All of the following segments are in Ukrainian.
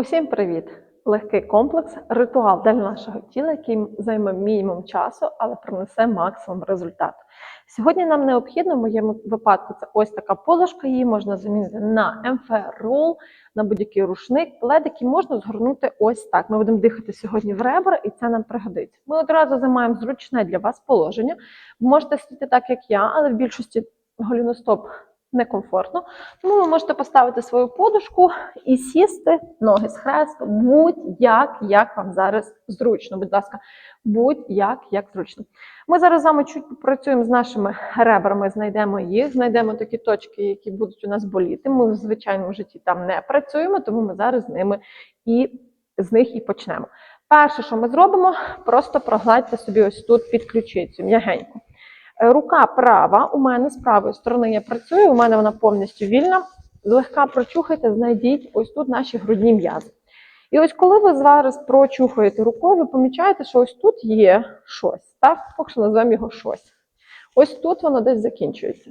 Усім привіт! Легкий комплекс, ритуал для нашого тіла, який займе мінімум часу, але принесе максимум результату. Сьогодні нам необхідно, в моєму випадку, це ось така подушка, її можна замінити на МФ-рол, на будь-який рушник, плед, який можна згорнути ось так. Ми будемо дихати сьогодні в ребра, і це нам пригодиться. Ми одразу займаємо зручне для вас положення. Ви можете сидіти так, як я, але в більшості голіностоп некомфортно. Тому ви можете поставити свою подушку і сісти, ноги схресту, будь-як, як вам зараз зручно. Будь ласка, будь-як, як зручно. Ми зараз з вами чуть попрацюємо з нашими ребрами, знайдемо їх, знайдемо такі точки, які будуть у нас боліти. Ми в звичайному житті там не працюємо, тому ми зараз з ними і з них і почнемо. Перше, що ми зробимо, просто прогладьте собі ось тут під ключицю, м'ягенько. Рука права у мене з правої сторони я працюю, у мене вона повністю вільна. Злегка прочухайте, знайдіть ось тут наші грудні м'язи. І ось коли ви зараз прочухаєте рукою, ви помічаєте, що ось тут є щось. Так, поки що назвемо його щось. Ось тут воно десь закінчується.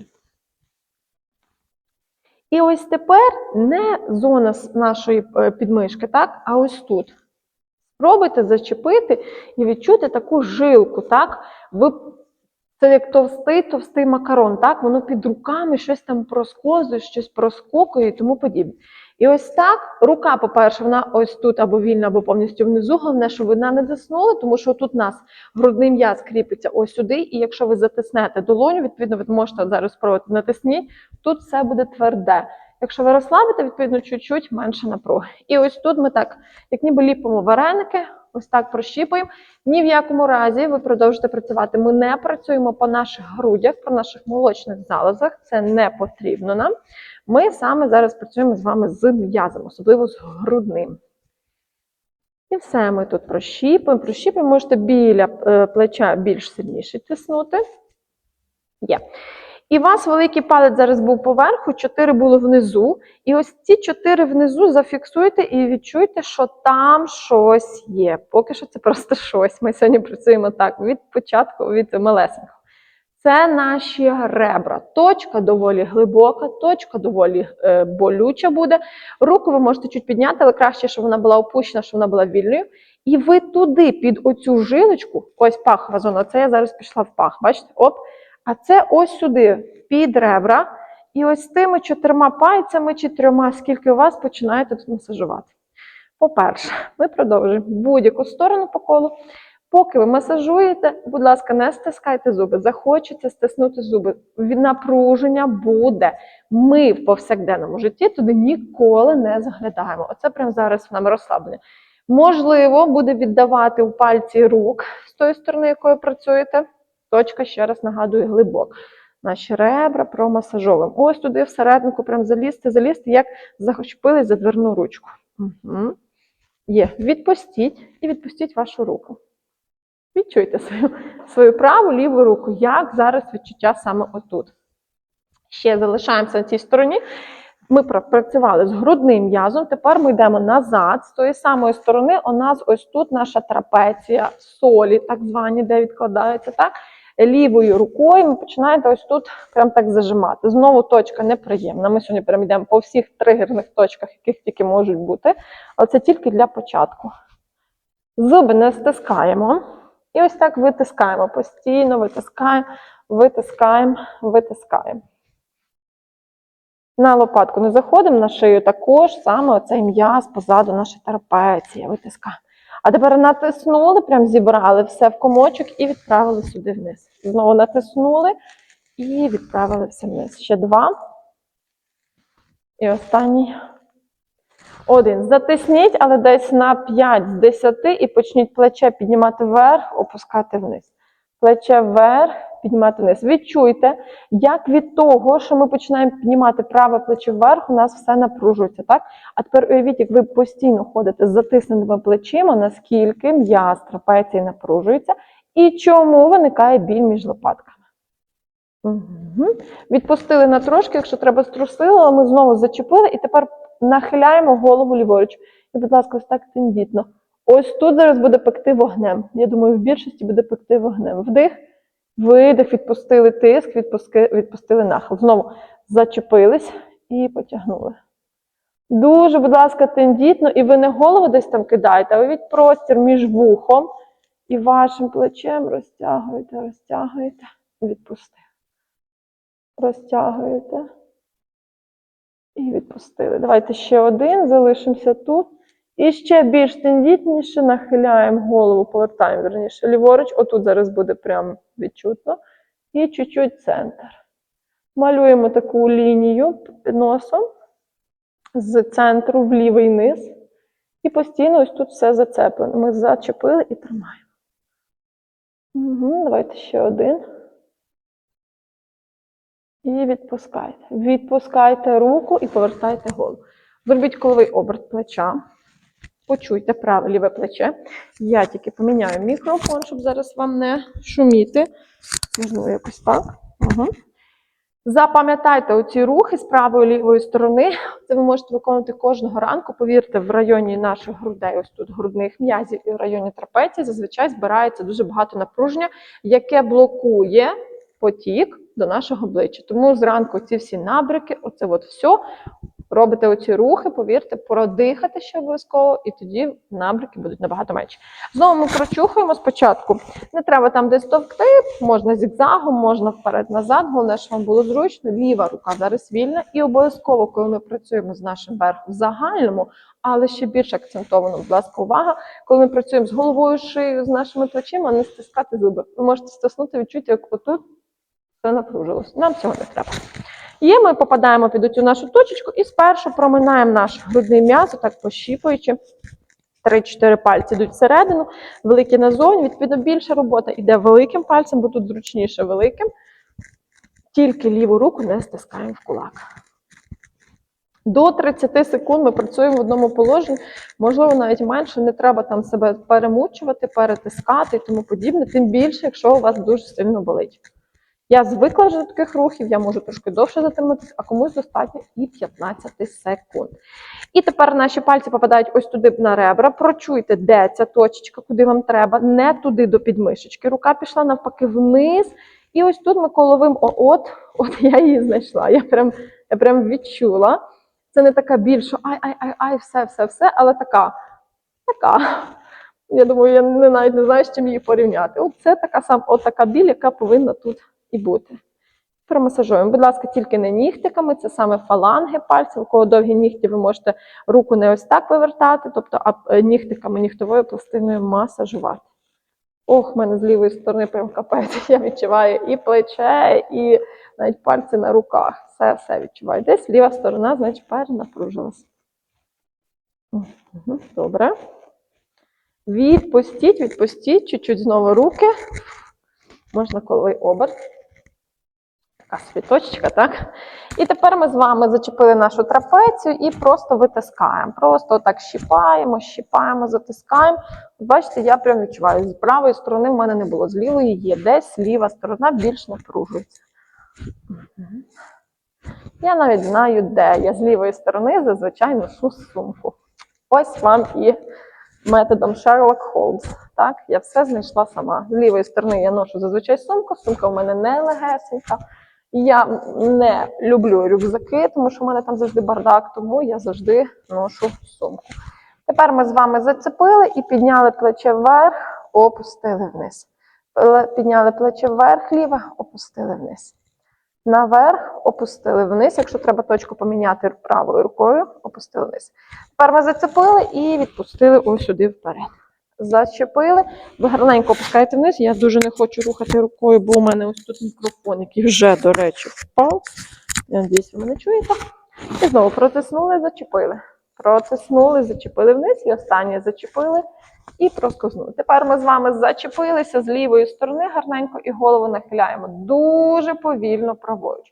І ось тепер не зона нашої е, підмишки, так, а ось тут. Спробуйте зачепити і відчути таку жилку, так? Ви це як товстий, товстий макарон, так? Воно під руками щось там проскозує, щось проскокує і тому подібне. І ось так, рука, по-перше, вона ось тут або вільна, або повністю внизу. Головне, щоб ви не заснули, тому що тут у нас грудний м'яз кріпиться ось сюди. І якщо ви затиснете долоню, відповідно, ви можете зараз спробувати натисніть, тут все буде тверде. Якщо ви розслабите, відповідно, чуть-чуть менше напруги. І ось тут ми так, як ніби ліпимо вареники, ось так прощіпуємо. Ні в якому разі ви продовжите працювати. Ми не працюємо по наших грудях, по наших молочних залозах. Це не потрібно нам. Ми саме зараз працюємо з вами з м'язом, особливо з грудним. І все ми тут прощіпуємо, прощіпуємо. Можете біля е, плеча більш сильніше тиснути. Є. І у вас великий палець зараз був поверху, чотири було внизу. І ось ці чотири внизу зафіксуйте і відчуйте, що там щось є. Поки що це просто щось. Ми сьогодні працюємо так від початку, від малесенького. Це наші ребра. Точка доволі глибока, точка доволі е, болюча буде. Руку ви можете чуть підняти, але краще, щоб вона була опущена, щоб вона була вільною. І ви туди, під оцю жилочку, ось пахова зона, це я зараз пішла в пах. Бачите? Оп. А це ось сюди, під ребра. І ось тими чотирма пальцями чи трьома, скільки у вас починаєте тут масажувати. По-перше, ми продовжуємо будь-яку сторону по колу. Поки ви масажуєте, будь ласка, не стискайте зуби. Захочеться стиснути зуби. Від напруження буде. Ми в повсякденному житті туди ніколи не заглядаємо. Оце прямо зараз нам розслаблення. Можливо, буде віддавати у пальці рук з тої сторони, якою працюєте. Точка, ще раз нагадую, глибоко. Наші ребра промасажовуємо. Ось туди всерединку, прям залізти, залізти, як захочпили за дверну ручку. Угу. Є. Відпустіть і відпустіть вашу руку. Відчуйте свою, свою праву ліву руку, як зараз відчуття саме отут. Ще залишаємося на цій стороні. Ми пропрацювали з грудним м'язом. Тепер ми йдемо назад. З тої самої сторони у нас ось тут наша трапеція, солі, так звані, де відкладаються. так? Лівою рукою ми починаєте ось тут прям так зажимати. Знову точка неприємна. Ми сьогодні прям йдемо по всіх тригерних точках, яких тільки можуть бути. Але це тільки для початку. Зуби не стискаємо. І ось так витискаємо. Постійно витискаємо, витискаємо, витискаємо. На лопатку не заходимо, на шию також саме оцей м'яз позаду наша трапеція. Витискаємо. А тепер натиснули, прям зібрали все в комочок і відправили сюди вниз. Знову натиснули і відправили все вниз. Ще два. І останній. Один. Затисніть, але десь на 5 з 10 і почніть плече піднімати вверх, опускати вниз. Плече вверх, піднімати вниз. Відчуйте, як від того, що ми починаємо піднімати праве плече вверх, у нас все напружується. так? А тепер уявіть, як ви постійно ходите з затисненими плечима, наскільки м'яз трапеції напружується, і чому виникає біль між лопатками. Угу. Відпустили на трошки, якщо треба струсили, але ми знову зачепили і тепер нахиляємо голову ліворуч. І, будь ласка, ось так тендітно. Ось тут зараз буде пекти вогнем. Я думаю, в більшості буде пекти вогнем. Вдих, видих, відпустили тиск, відпуски, відпустили нахил. Знову зачепились і потягнули. Дуже, будь ласка, тендітно, і ви не голову десь там кидаєте, а ви від простір між вухом і вашим плечем розтягуєте, розтягуєте, відпустили. Розтягуєте. І відпустили. Давайте ще один, залишимося тут. І ще більш тендітніше нахиляємо голову, повертаємо верніше ліворуч. Отут зараз буде прямо відчутно. І чуть-чуть центр. Малюємо таку лінію носом з центру в лівий низ. І постійно ось тут все зацеплено. Ми зачепили і тримаємо. Угу, давайте ще один. І відпускайте. Відпускайте руку і повертайте голову. Зробіть коловий оберт плеча. Почуйте праве ліве плече. Я тільки поміняю мікрофон, щоб зараз вам не шуміти. Можливо, якось так. Угу. Запам'ятайте оці рухи з правої лівої сторони. Це ви можете виконувати кожного ранку. Повірте, в районі наших грудей, ось тут грудних м'язів і в районі трапеції зазвичай збирається дуже багато напруження, яке блокує потік до нашого обличчя. Тому зранку ці всі набряки, оце от все, робите оці рухи, повірте, продихати ще обов'язково, і тоді набряки будуть набагато менші. Знову ми прочухуємо спочатку. Не треба там десь товкти, можна зігзагом, можна вперед-назад. Головне, щоб вам було зручно. Ліва рука зараз вільна. І обов'язково, коли ми працюємо з нашим верхом в загальному, але ще більш акцентовано, будь ласка, увага. Коли ми працюємо з головою, шиєю, з нашими плечима, не стискати зуби. Ви можете стиснути, відчути, як отут все напружилось. Нам цього не треба. І ми попадаємо під цю нашу точечку і спершу проминаємо наш грудний м'ясо, так пощіпуючи. 3-4 пальці йдуть всередину, великі назовні. Відповідно, більша робота йде великим пальцем, бо тут зручніше великим. Тільки ліву руку не стискаємо в кулак. До 30 секунд ми працюємо в одному положенні, можливо, навіть менше, не треба там себе перемучувати, перетискати і тому подібне, тим більше, якщо у вас дуже сильно болить. Я звикла вже до таких рухів, я можу трошки довше затриматися, а комусь достатньо і 15 секунд. І тепер наші пальці попадають ось туди на ребра. Прочуйте, де ця точечка, куди вам треба, не туди до підмишечки. Рука пішла навпаки вниз. І ось тут ми коловим от, от я її знайшла. Я прям, я прям відчула. Це не така більша ай-ай-ай-ай, все, все, все, але така, така. Я думаю, я не навіть не знаю, з чим її порівняти. От це така сам, от така біль, яка повинна тут і бути. Промасажуємо. Будь ласка, тільки не нігтиками, це саме фаланги пальців. У кого довгі нігті, ви можете руку не ось так вивертати, тобто а е, нігтиками нігтовою пластиною масажувати. Ох, в мене з лівої сторони прям капець. Я відчуваю і плече, і навіть пальці на руках. Все, все відчуваю. Десь ліва сторона, значить, перенапружилась. Добре. Відпустіть, відпустіть, чуть-чуть знову руки. Можна коловий оберт. Така собі точечка, так? І тепер ми з вами зачепили нашу трапецію і просто витискаємо. Просто так щіпаємо, щіпаємо, затискаємо. Бачите, я прям відчуваю, з правої сторони в мене не було, з лівої є. Десь ліва сторона більш напружується. Я навіть знаю, де. Я з лівої сторони зазвичай ношу сумку. Ось вам і методом Sherlock Холмс. Так, я все знайшла сама. З лівої сторони я ношу зазвичай сумку. Сумка в мене не легесенька. Я не люблю рюкзаки, тому що в мене там завжди бардак, тому я завжди ношу сумку. Тепер ми з вами зацепили і підняли плече вверх, опустили вниз. Підняли плече вверх, ліве, опустили вниз. Наверх, опустили вниз. Якщо треба точку поміняти правою рукою, опустили вниз. Тепер ми зацепили і відпустили ось сюди вперед. Зачепили. Ви гарненько опускаєте вниз. Я дуже не хочу рухати рукою, бо у мене ось тут мікрофон, який вже, до речі, впав. Я надіюсь, ви мене чуєте. І знову протиснули, зачепили. Протиснули, зачепили вниз, і останнє зачепили і проскознули. Тепер ми з вами зачепилися з лівої сторони гарненько і голову нахиляємо дуже повільно праворуч.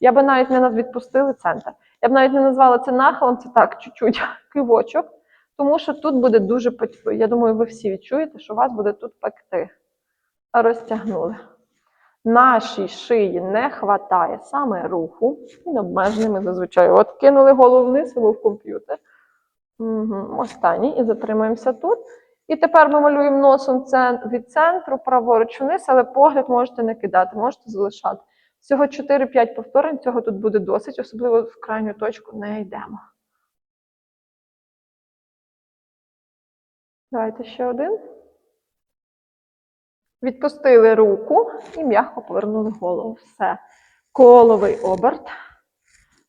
Я би навіть не наз- відпустили центр. Я б навіть не назвала це нахилом, це так, чуть-чуть кивочок, тому що тут буде дуже. Я думаю, ви всі відчуєте, що вас буде тут пекти. Розтягнули. Нашій шиї не хватає саме руху. Він обмежений, ми зазвичай. От кинули голову вниз, ви в комп'ютер. Угу. Останній. І затримаємося тут. І тепер ми малюємо носом від центру праворуч вниз, але погляд можете не кидати, можете залишати. Всього 4-5 повторень, цього тут буде досить, особливо в крайню точку не йдемо. Давайте ще один. Відпустили руку і м'яко повернули голову. Все. Коловий оберт.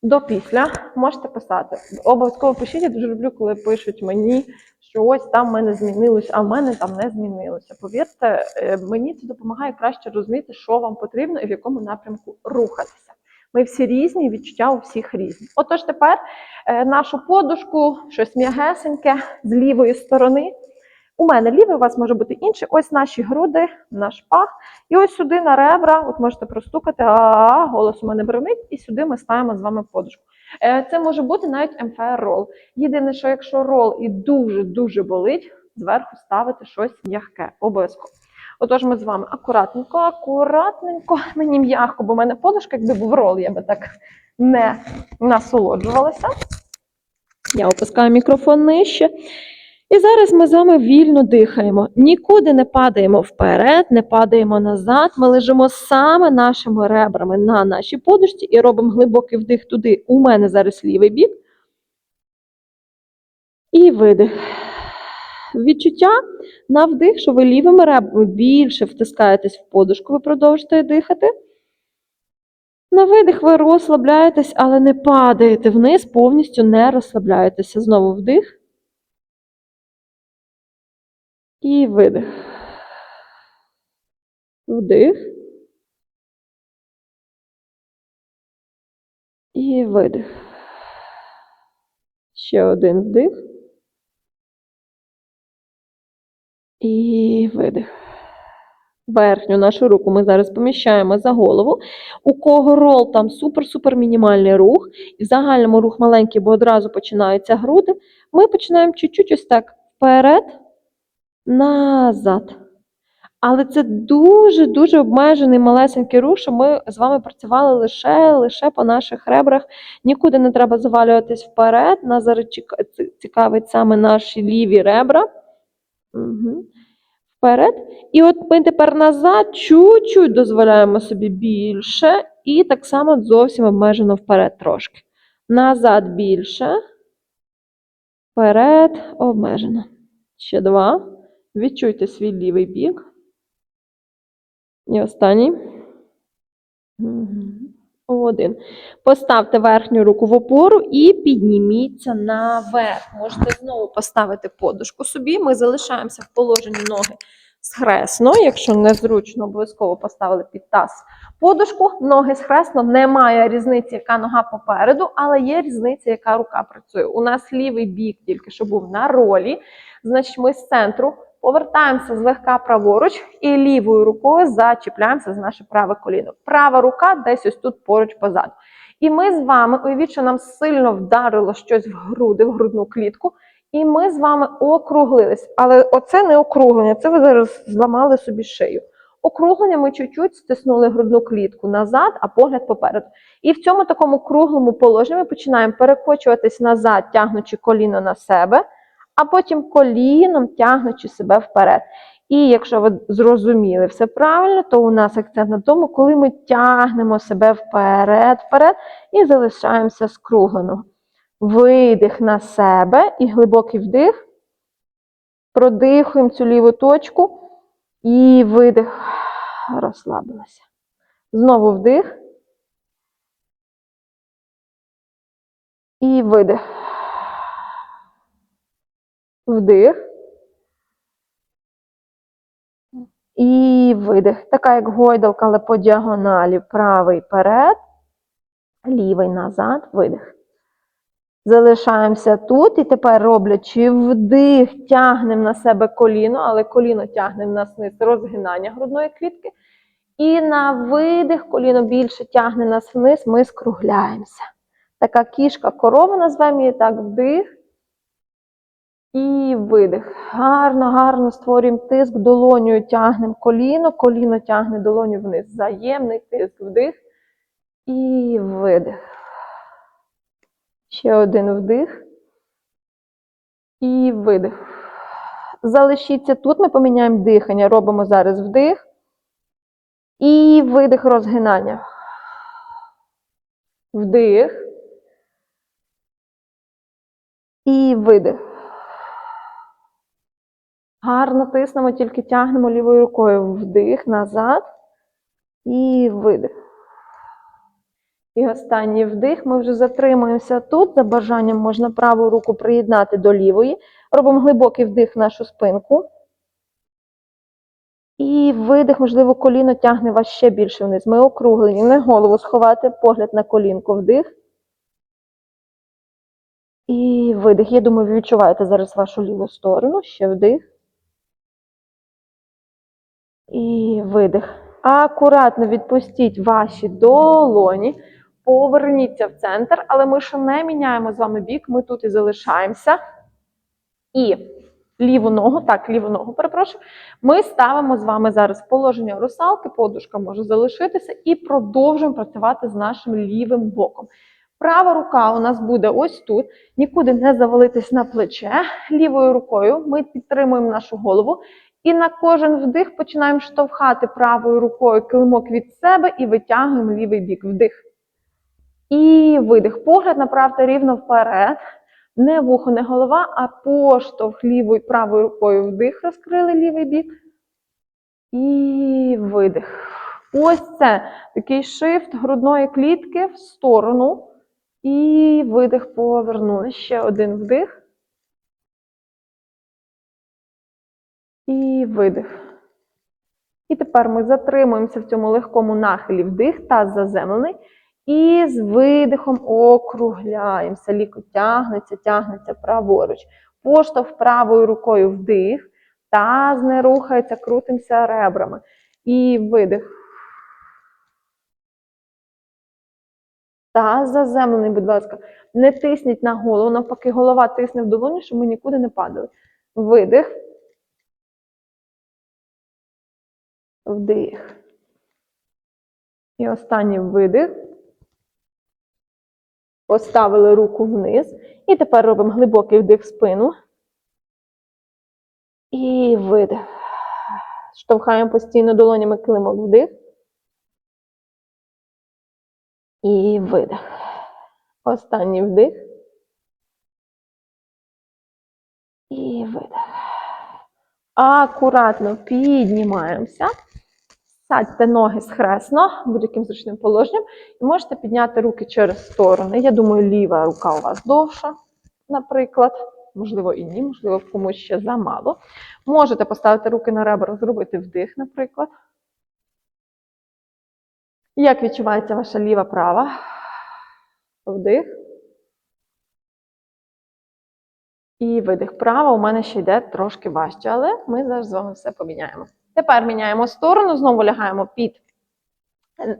До після можете писати. Обов'язково пишіть, я дуже люблю, коли пишуть мені, що ось там в мене змінилось, а в мене там не змінилося. Повірте, е, мені це допомагає краще розуміти, що вам потрібно і в якому напрямку рухатися. Ми всі різні, відчуття у всіх різні. Отож, тепер е, нашу подушку, щось м'ягесеньке з лівої сторони. У мене лівий, у вас може бути інший. Ось наші груди, наш пах. І ось сюди на ребра, от можете простукати, а голос у мене бронить, і сюди ми ставимо з вами подушку. Е, Це може бути навіть МФР рол. Єдине, що якщо рол і дуже-дуже болить, зверху ставити щось м'яке, обов'язково. Отож, ми з вами акуратненько, акуратненько, мені м'яко, бо в мене подушка, якби був рол, я би так не насолоджувалася. Я опускаю мікрофон нижче. І зараз ми з вами вільно дихаємо. Нікуди не падаємо вперед, не падаємо назад. Ми лежимо саме нашими ребрами на нашій подушці і робимо глибокий вдих туди. У мене зараз лівий бік. І видих. Відчуття на вдих, що ви лівими ребрами більше втискаєтесь в подушку, ви продовжуєте дихати. На видих ви розслабляєтесь, але не падаєте вниз, повністю не розслабляєтеся. Знову вдих. І видих. Вдих. І видих. Ще один вдих. І видих. Верхню нашу руку ми зараз поміщаємо за голову. У кого рол там супер-супер мінімальний рух, і в загальному рух маленький, бо одразу починаються груди. Ми починаємо чуть-чуть ось так вперед, назад. Але це дуже-дуже обмежений малесенький рух, що ми з вами працювали лише, лише по наших ребрах. Нікуди не треба завалюватись вперед. Нас зараз цікавить саме наші ліві ребра. Угу. Вперед. І от ми тепер назад чуть-чуть дозволяємо собі більше. І так само зовсім обмежено вперед трошки. Назад більше. Вперед, обмежено. Ще два. Відчуйте свій лівий бік. І останній. Один. Поставте верхню руку в опору і підніміться наверх. Можете знову поставити подушку собі. Ми залишаємося в положенні ноги схресно. Якщо незручно, обов'язково поставили під таз подушку. Ноги схресно. Немає різниці, яка нога попереду, але є різниця, яка рука працює. У нас лівий бік тільки що був на ролі. Значить, ми з центру повертаємося злегка праворуч і лівою рукою зачіпляємося за наше праве коліно. Права рука десь ось тут поруч позаду. І ми з вами, уявіть, що нам сильно вдарило щось в груди, в грудну клітку, і ми з вами округлились. Але оце не округлення, це ви зараз зламали собі шию. Округлення ми чуть-чуть стиснули грудну клітку назад, а погляд попереду. І в цьому такому круглому положенні ми починаємо перекочуватись назад, тягнучи коліно на себе а потім коліном тягнучи себе вперед. І якщо ви зрозуміли все правильно, то у нас акцент на тому, коли ми тягнемо себе вперед, вперед і залишаємося скруглено. Видих на себе і глибокий вдих. Продихуємо цю ліву точку і видих. Розслабилася. Знову вдих. І видих. Вдих. І видих. Така як гойдалка, але по діагоналі. Правий вперед, лівий назад, видих. Залишаємося тут. І тепер роблячи вдих, тягнемо на себе коліно, але коліно тягнемо на вниз розгинання грудної клітки. І на видих коліно більше тягне нас вниз, ми скругляємося. Така кішка корова, назвемо її так, вдих. І видих. Гарно, гарно створюємо тиск, долонею тягнемо коліно, коліно тягне долоню вниз. Взаємний тиск, вдих і видих. Ще один вдих. І видих. Залишіться тут, ми поміняємо дихання. Робимо зараз вдих. І видих розгинання. Вдих. І видих. Гарно тиснемо, тільки тягнемо лівою рукою вдих назад і видих. І останній вдих. Ми вже затримуємося тут. За бажанням можна праву руку приєднати до лівої. Робимо глибокий вдих в нашу спинку. І видих, можливо, коліно тягне вас ще більше вниз. Ми округлені, не голову сховати, погляд на колінку, вдих. І видих. Я думаю, ви відчуваєте зараз вашу ліву сторону. Ще вдих. І видих. Акуратно відпустіть ваші долоні. Поверніться в центр, але ми ще не міняємо з вами бік, ми тут і залишаємося. І ліву ногу, так, ліву ногу, перепрошую, ми ставимо з вами зараз положення русалки, подушка може залишитися, і продовжуємо працювати з нашим лівим боком. Права рука у нас буде ось тут, нікуди не завалитись на плече. Лівою рукою ми підтримуємо нашу голову. І на кожен вдих починаємо штовхати правою рукою килимок від себе і витягуємо лівий бік. Вдих. І видих. Погляд направте рівно вперед. Не вухо, не голова, а поштовх лівою правою рукою вдих, розкрили лівий бік. І видих. Ось це такий шифт грудної клітки в сторону. І видих повернули. Ще один вдих. І видих. І тепер ми затримуємося в цьому легкому нахилі вдих, таз заземлений. І з видихом округляємося. Ліко тягнеться, тягнеться праворуч. Поштовх правою рукою вдих. Таз не рухається, крутимося ребрами. І видих. Таз заземлений, будь ласка. Не тисніть на голову, навпаки, голова тисне в долоні, щоб ми нікуди не падали. Видих. Вдих. І останній видих. Поставили руку вниз. І тепер робимо глибокий вдих в спину. І видих. Штовхаємо постійно долонями килимок вдих. І видих. Останній вдих. І видих. Акуратно піднімаємося. Садьте ноги схресно, будь-яким зручним положенням. І можете підняти руки через сторони. Я думаю, ліва рука у вас довша, наприклад. Можливо, і ні, можливо, комусь ще замало. Можете поставити руки на ребра, зробити вдих, наприклад. Як відчувається ваша ліва права? Вдих. І видих. Права у мене ще йде трошки важче, але ми зараз з вами все поміняємо. Тепер міняємо сторону, знову лягаємо під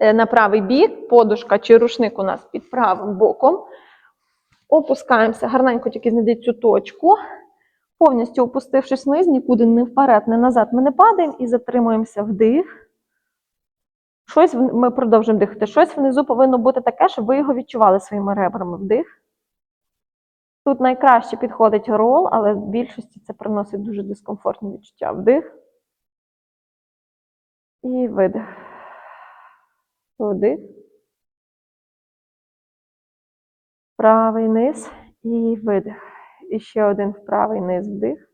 е, на правий бік, подушка чи рушник у нас під правим боком. Опускаємося, гарненько тільки знайдіть цю точку. Повністю опустившись вниз, нікуди не вперед, не назад, ми не падаємо і затримуємося вдих. Щось ми продовжуємо дихати. Щось внизу повинно бути таке, щоб ви його відчували своїми ребрами. Вдих. Тут найкраще підходить рол, але в більшості це приносить дуже дискомфортні відчуття. Вдих. І видих. Вдих. Правий низ і видих. І ще один в правий низ вдих.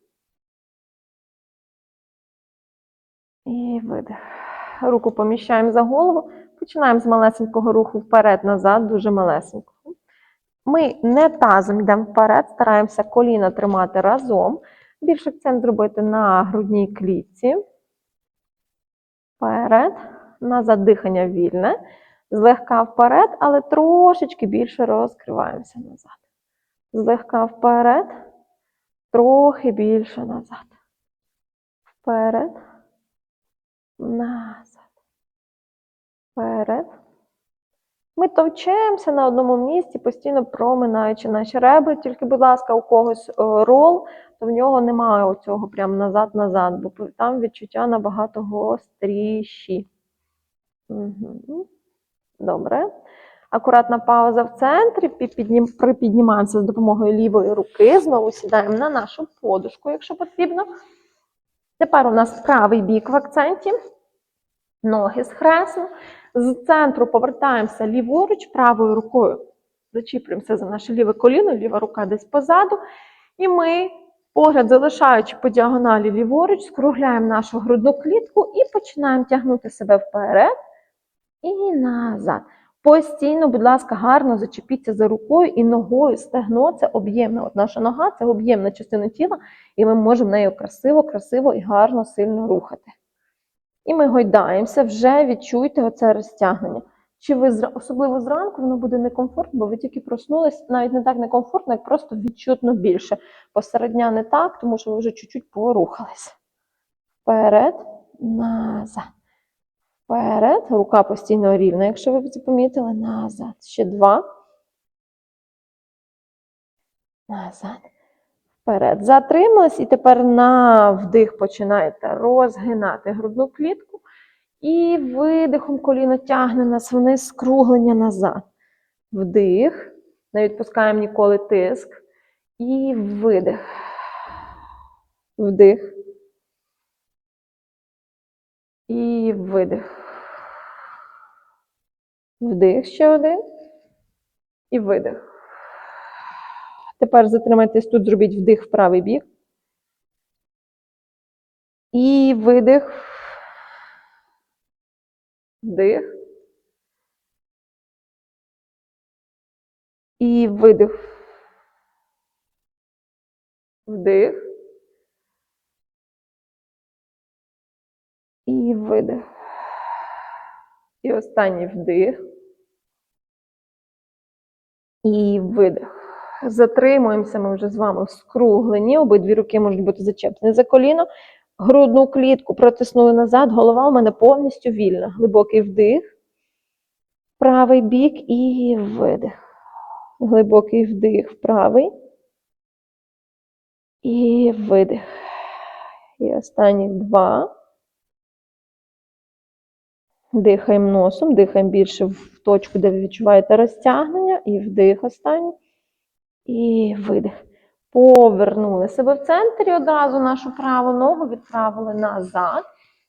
І видих. Руку поміщаємо за голову. Починаємо з малесенького руху вперед-назад, дуже малесенького. Ми не тазом йдемо вперед, стараємося коліна тримати разом. Більше акцент зробити на грудній клітці. Вперед. Назад дихання вільне. Злегка вперед, але трошечки більше розкриваємося назад. Злегка вперед, трохи більше назад. Вперед. Назад. Вперед. Ми товчемося на одному місці, постійно проминаючи наші ребра. Тільки, будь ласка, у когось е, рол, то в нього немає оцього прям назад-назад, бо там відчуття набагато гостріші. Угу. Добре. Акуратна пауза в центрі. Піднім- Припіднімаємося з допомогою лівої руки. Знову сідаємо на нашу подушку, якщо потрібно. Тепер у нас правий бік в акценті. Ноги схресно. З центру повертаємося ліворуч, правою рукою. Зачіплюємося за наше ліве коліно, ліва рука десь позаду. І ми Погляд залишаючи по діагоналі ліворуч, скругляємо нашу грудну клітку і починаємо тягнути себе вперед і назад. Постійно, будь ласка, гарно зачепіться за рукою і ногою стегно це об'ємна. От наша нога це об'ємна частина тіла, і ми можемо нею красиво, красиво і гарно сильно рухати. І ми гойдаємося, вже відчуйте оце розтягнення. Чи ви особливо зранку воно буде некомфортно, бо ви тільки проснулись, навіть не так некомфортно, як просто відчутно більше. Посеред дня не так, тому що ви вже чуть-чуть порухались. Вперед, назад. Вперед, рука постійно рівна, якщо ви це помітили, назад. Ще два. Назад. Вперед. Затримались і тепер на вдих починаєте розгинати грудну клітку. І видихом коліно тягне нас вниз, скруглення назад. Вдих. Не відпускаємо ніколи тиск. І видих. Вдих. І видих. Вдих ще один. І видих. Тепер затримайтесь тут, зробіть вдих в правий бік. І видих. Вдих. І видих. Вдих. І видих. І останній вдих. І видих. Затримуємося ми вже з вами в скругленні. Обидві руки можуть бути зачеплені за коліно. Грудну клітку протиснули назад. Голова у мене повністю вільна. Глибокий вдих. Правий бік і видих. Глибокий вдих правий. І видих. І останні два. Дихаємо носом, дихаємо більше в точку, де ви відчуваєте розтягнення, і вдих останній. І видих. Повернули себе в центрі одразу нашу праву ногу відправили назад.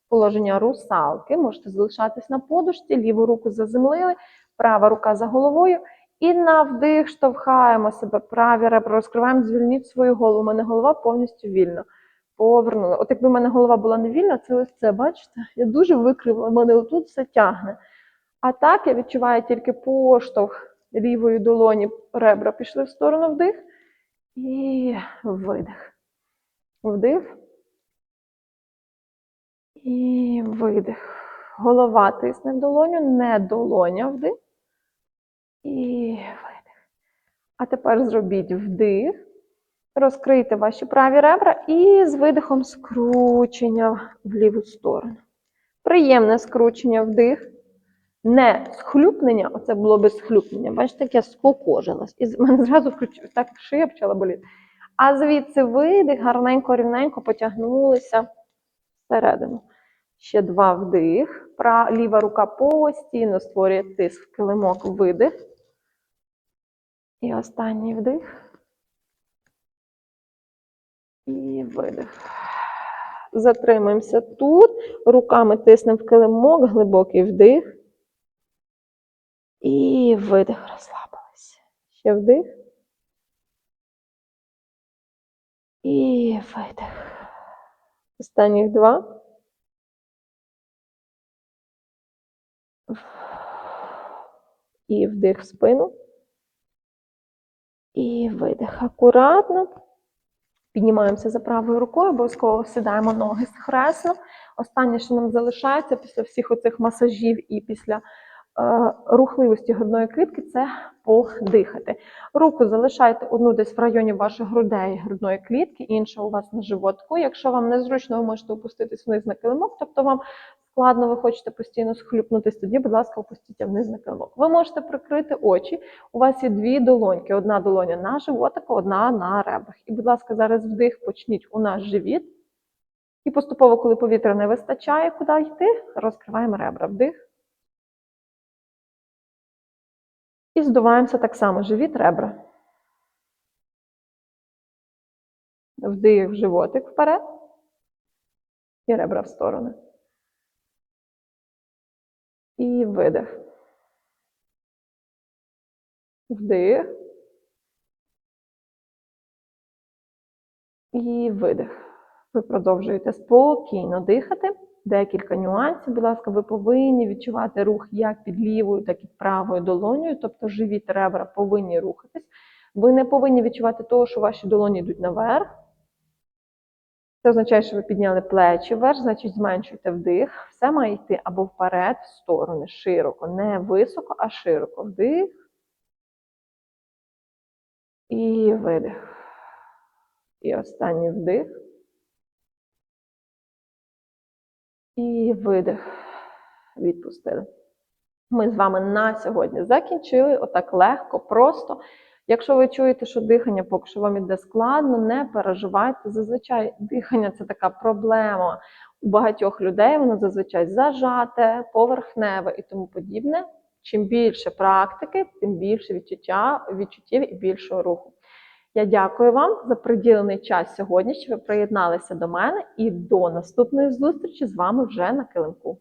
Положення русалки. Можете залишатись на подушці, ліву руку заземлили, права рука за головою. І на вдих штовхаємо себе, праві ребра розкриваємо, звільніть свою голову. У мене голова повністю вільна. Повернули. От якби в мене голова була не вільна, це ось це, бачите? Я дуже викривила, мене отут все тягне. А так я відчуваю тільки поштовх лівої долоні, ребра пішли в сторону вдих. І видих. Вдих. І видих. Голова тисне в долоню, не долоня вдих. І видих. А тепер зробіть вдих. Розкрийте ваші праві ребра і з видихом скручення в ліву сторону. Приємне скручення вдих. Не схлюпнення, оце було без схлюпнення. Бачите, як я скокожилась. І з мене зразу включив, так шия почала боліти. А звідси видих, гарненько, рівненько потягнулися всередину. Ще два вдих. Ліва рука постійно створює тиск в килимок, видих. І останній вдих. І видих. Затримуємося тут. Руками тиснемо в килимок, глибокий вдих. І видих, розслабилися. Ще вдих. І видих. Останніх два. І вдих в спину. І видих. Акуратно. Піднімаємося за правою рукою, обов'язково сідаємо ноги схресно. Останнє, що нам залишається після всіх оцих масажів і після рухливості грудної клітки, це подихати. Руку залишайте одну десь в районі ваших грудей грудної клітки, інша у вас на животку. Якщо вам незручно, ви можете опуститись вниз на килимок, тобто вам складно, ви хочете постійно схлюпнутись, тоді, будь ласка, опустіться вниз на килимок. Ви можете прикрити очі. У вас є дві долоньки: одна долоня на животику, одна на ребрах. І, будь ласка, зараз вдих почніть у наш живіт. І поступово, коли повітря не вистачає, куди йти, розкриваємо ребра. Вдих. І здуваємося так само. Живіт, ребра. Вдих животик вперед. І ребра в сторони. І видих. Вдих. І видих. Ви продовжуєте спокійно дихати. Декілька нюансів, будь ласка, ви повинні відчувати рух як під лівою, так і правою долонею, тобто живіт ребра повинні рухатись. Ви не повинні відчувати того, що ваші долоні йдуть наверх. Це означає, що ви підняли плечі вверх, значить зменшуйте вдих. Все має йти або вперед, в сторони, широко, не високо, а широко. Вдих. І видих. І останній вдих. І видих. Відпустили. Ми з вами на сьогодні закінчили. Отак легко, просто. Якщо ви чуєте, що дихання поки що вам іде складно, не переживайте. Зазвичай дихання це така проблема у багатьох людей, воно зазвичай зажате, поверхневе і тому подібне. Чим більше практики, тим більше відчуття, відчуттів і більшого руху. Я дякую вам за приділений час сьогодні, що ви приєдналися до мене, і до наступної зустрічі з вами вже на килимку.